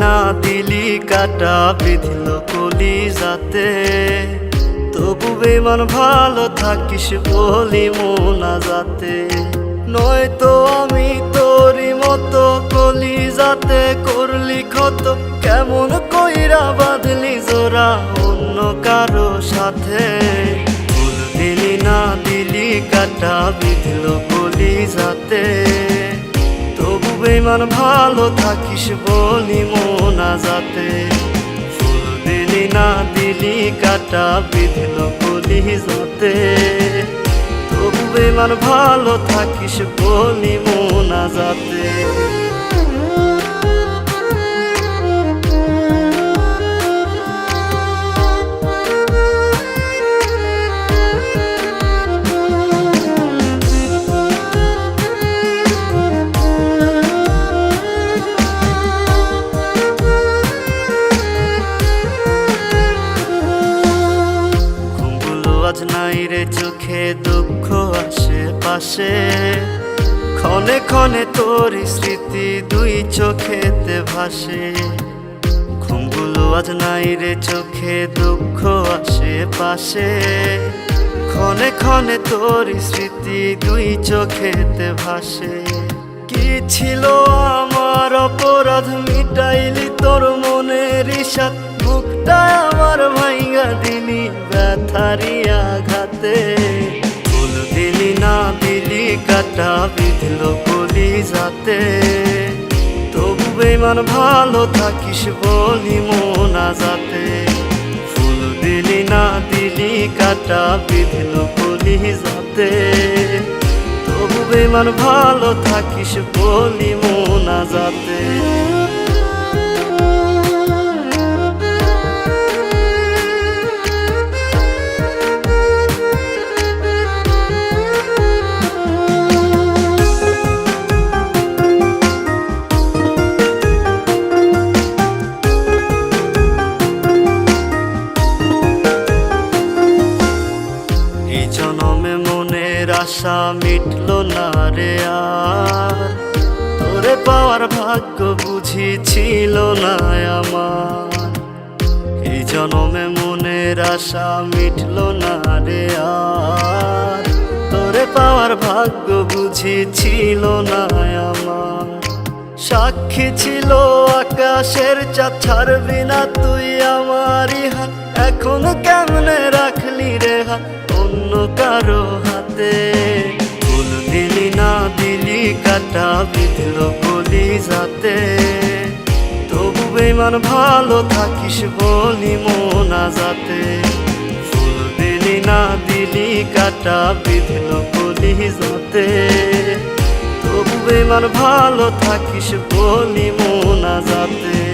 না দিলি কাটা বিধিল কলি যাতে। তবু বেমান ভালো থাকিস বলি মোনা যাতে নয়তো আমি তোরই মতো কলি যাতে করলি ক্ষত। কেমন কইরা বাঁধলি জোড়া অন্য কারও সাথে। দিলি না দিলি কাটা বিধিল কলি যাতে বেমান ভালো থাকিস বলি মোনা যাতে ফুল দিলি না দিলি কাটা, বিধিল বলি যাতে তবু ইমান ভালো থাকিস বলি মোনা যাতে আজ নাই রে চোখে দুঃখ আসে পাশে ক্ষণে ক্ষণে তোর স্মৃতি দুই চোখেতে ভাসে। ঘুমগুলো আজ নাই রে চোখে দুঃখ আসে পাশে ক্ষণে ক্ষণে তোর স্মৃতি দুই চোখেতে ভাসে। কি ছিল আমার অপরাধ মিটাইলি তোর মনের ইশাত বুকটা আমার ভাইঙ্গা দিলি, ব্যথারি আঘাতে। ফুল দিলি না দিলি, কাটা বিধল কলি যাতে তবু বেমান ভালো থাকিস বলি মোনা যাতে ফুল দিলি না দিলি, কাটা বিধল কলি যাতে তবু বেমান ভালো থাকিস বলি মোনা যাতে আশা মিটল না রে আর। তোরে পাওয়ার ভাগ্য বুঝি ছিল না আমার। এই জনমে মনের আশা মিটল না রে আর। তোরে পাওয়ার ভাগ্য বুঝি ছিল না আমার। সাক্ষী ছিল আকাশের চাঁদ, ছাড়বি না তুই আমারই হাত। এখন কেমনে রাখলি রে অন্য কারও হাতে? ফুল দিলি না দিলি, কাটা বিধল বলি যাতে। তবু বেমান ভালো থাকিস বলি মোনা যাতে ফুল দিলি না দিলি, কাটা বিধল বলি যাতে। তবু বেমান ভালো থাকিস বলি মোনা যাতে